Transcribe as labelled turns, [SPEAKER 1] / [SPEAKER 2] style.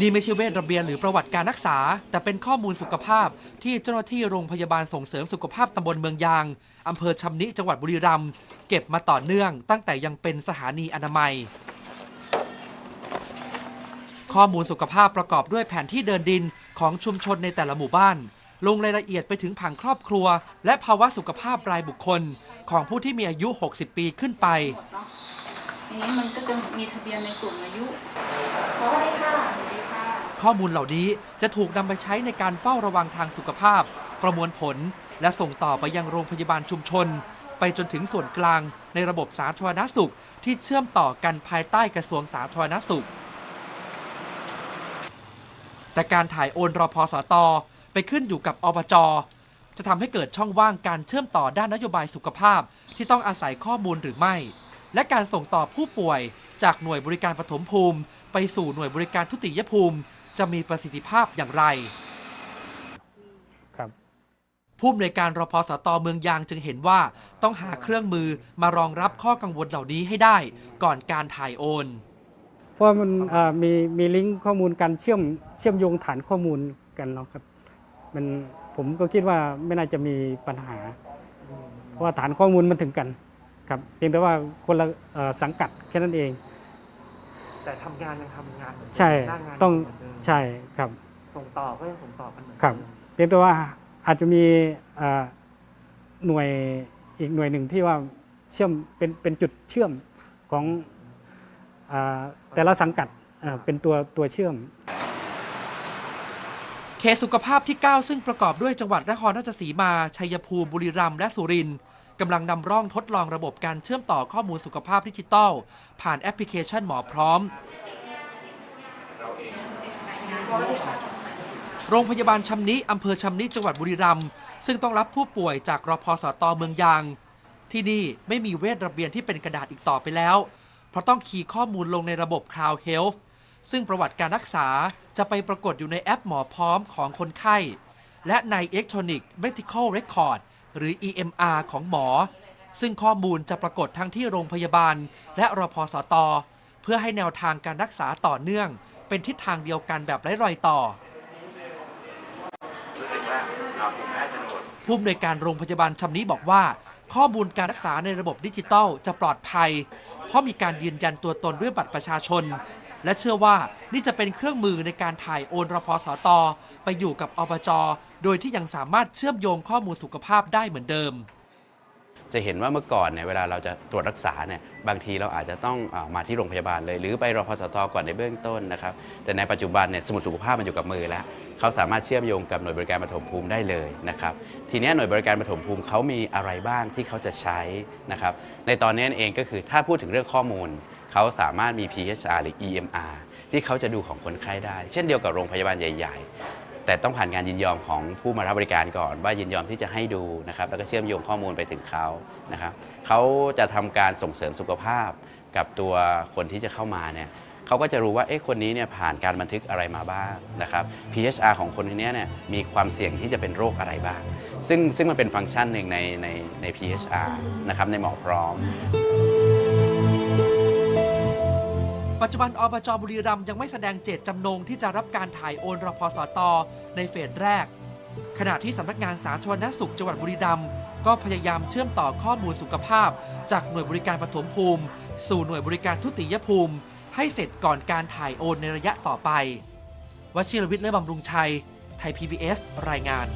[SPEAKER 1] นี่ไม่ใช่เวทระเบียนหรือประวัติการรักษา แต่เป็นข้อมูลสุขภาพ ที่เจ้าหน้าที่โรงพยาบาลส่งเสริมสุขภาพตำบลเมืองยางอำเภอชำนิจังหวัดบุรีรัมย์เก็บมาต่อเนื่อง ตั้งแต่ยังเป็นสถานีอนามัย ข้อมูลสุขภาพประกอบด้วยแผนที่เดินดินของชุมชนในแต่ละหมู่บ้าน ลงรายละเอียดไปถึงผังครอบครัว และภาวะสุขภาพรายบุคคล ของผู้ที่มีอายุ 60 ปีขึ้นไป
[SPEAKER 2] ทีนี้มันก็จะมีทะเบียนในกลุ่มอายุ
[SPEAKER 3] สวัสดีค่ะ
[SPEAKER 2] สวัสดีค่ะ
[SPEAKER 1] ข้อมูลเหล่านี้จะถูกนำไปใช้ในการเฝ้าระวังทางสุขภาพ ประมวลผล และส่งต่อไปยังโรงพยาบาลชุมชน ไปจนถึงส่วนกลางในระบบสาธารณสุข ที่เชื่อมต่อกันภายใต้กระทรวงสาธารณสุข แต่การถ่ายโอนรอพสตไปขึ้นอยู่กับอบจจะทำให้เกิดช่องว่างการเชื่อมต่อด้านนโยบายสุขภาพ ที่ต้องอาศัยข้อมูลหรือไม่ และการส่งต่อผู้ป่วยจากหน่วยบริการปฐมภูมิ ไปสู่หน่วยบริการทุติยภูมิ จะมีประสิทธิภาพอย่างไร
[SPEAKER 4] ครับ
[SPEAKER 1] ผู้อำนวยการรพสตเมืองยางจึงเห็นว่าต้องหาเครื่องมือมารองรับข้อกังวลเหล่านี้ให้ได้ก่อนการถ่ายโอน
[SPEAKER 4] เพราะว่ามันอ่ามีมีลิงก์ข้อมูลการเชื่อมเชื่อมโยงฐานข้อมูลกันเนาะครับมันผมก็คิดว่าไม่น่าจะมีปัญหา เพราะว่าฐานข้อมูลมันถึงกัน ครับเพียงแต่ว่าคนละเอ่อสังกัดแค่นั้นเอง
[SPEAKER 5] แต่ทำงานยังทำงานเหมือนเดิม
[SPEAKER 4] ใช่
[SPEAKER 5] หน้างาน
[SPEAKER 4] ต้อง
[SPEAKER 5] เหมืนเดิม
[SPEAKER 4] ใช่ครับ
[SPEAKER 5] ส่งต่อก็ยังส่งต่อกันเหมือน
[SPEAKER 4] ครับ
[SPEAKER 5] เดิม
[SPEAKER 4] เพียงแต่ว่าอาจจะมีเอ่อหน่วยอีกหน่วยหนึ่งที่ว่าเชื่อมเป็นเป็นจุดเชื่อมของอ่าแต่ละสังกัดอ่าเป็นตัวตัวเชื่อม
[SPEAKER 1] เขตสุขภาพที่ 9 ซึ่งประกอบด้วยจังหวัดนครราชสีมา ชัยภูมิ บุรีรัมย์ และสุรินทร์ กำลังนำร่องทดลองระบบการเชื่อมต่อข้อมูลสุขภาพดิจิทัลผ่านแอปพลิเคชันหมอพร้อม โรงพยาบาลชำนิอำเภอชำนิจังหวัดบุรีรัมย์ซึ่งต้องรับผู้ป่วยจากรพสตเมืองยาง ที่นี่ไม่มีเวทระเบียนที่เป็นกระดาษอีกต่อไปแล้ว เพราะต้องคีย์ข้อมูลลงในระบบ Cloud Health ซึ่งประวัติการรักษาจะไปปรากฏอยู่ในแอปหมอพร้อมของคนไข้ และใน Electronic Medical Record หรือ EMR ของหมอ ซึ่งข้อมูลจะปรากฏทั้งที่โรงพยาบาล และรพสต เพื่อให้แนวทางการรักษาต่อเนื่อง เป็นทิศทางเดียวกันแบบไร้รอยต่อ ผู้อำนวยการโรงพยาบาลชำนี้บอกว่า ข้อมูลการรักษาในระบบดิจิทัลจะปลอดภัย เพราะมีการยืนยันตัวตนด้วยบัตรประชาชนและเชื่อว่านี่จะเป็นเครื่องมือในการถ่ายโอนรพสต ไปอยู่กับอบจ โดยที่ยังสามารถเชื่อมโยงข้อมูลสุขภาพได้เหมือนเดิม
[SPEAKER 6] จะเห็นว่าเมื่อก่อนเนี่ยเวลาเราจะตรวจรักษาเนี่ยบางทีเราอาจจะต้องอมาที่โรงพยาบาลเลย หรือไปรพสตก่อนในเบื้องต้นนะครับแต่ในปัจจุบันเนี่ยสมุดสุขภาพมันอยู่กับมือแล้วเขาสามารถเชื่อมโยงกับหน่วยบริการปฐมภูมิได้เลยนะครับทีนี้หน่วยบริการปฐมภูมิเขามีอะไรบ้างที่เขาจะใช้นะครับในตอนนี้เองก็คือถ้าพูดถึงเรื่องข้อมูล เขาสามารถมี PHR หรือ EMR ที่เขาจะดูของคนไข้ได้ เช่นเดียวกับโรงพยาบาลใหญ่ ๆ แต่ต้องผ่านการยินยอมของผู้มารับบริการก่อน ว่ายินยอมที่จะให้ดูนะครับแล้วก็เชื่อมโยงข้อมูลไปถึงเขานะครับเขาจะทำการส่งเสริมสุขภาพกับตัวคนที่จะเข้ามาเนี่ยเขาก็จะรู้ว่าเอ๊ะคนนี้เนี่ยผ่านการบันทึกอะไรมาบ้างนะครับ PHR ของคนคนนี้เนี่ยมีความเสี่ยงที่จะเป็นโรคอะไรบ้าง ซึ่งซึ่งมันเป็นฟังก์ชันหนึ่งในในใน PHR นะครับในหมอพร้อม
[SPEAKER 1] ปัจจุบันอบจบุรีรัมย์ยังไม่แสดงเจตจำนงที่จะรับการถ่ายโอนรพสต ในเฟสแรก ขณะที่สำนักงานสาธารณสุขจังหวัดบุรีรัมย์ก็พยายามเชื่อมต่อข้อมูลสุขภาพ จากหน่วยบริการปฐมภูมิ สู่หน่วยบริการทุติยภูมิ ให้เสร็จก่อนการถ่ายโอนในระยะต่อไปวชิรวิทย์และบำรุงชัย ไทย PBS รายงาน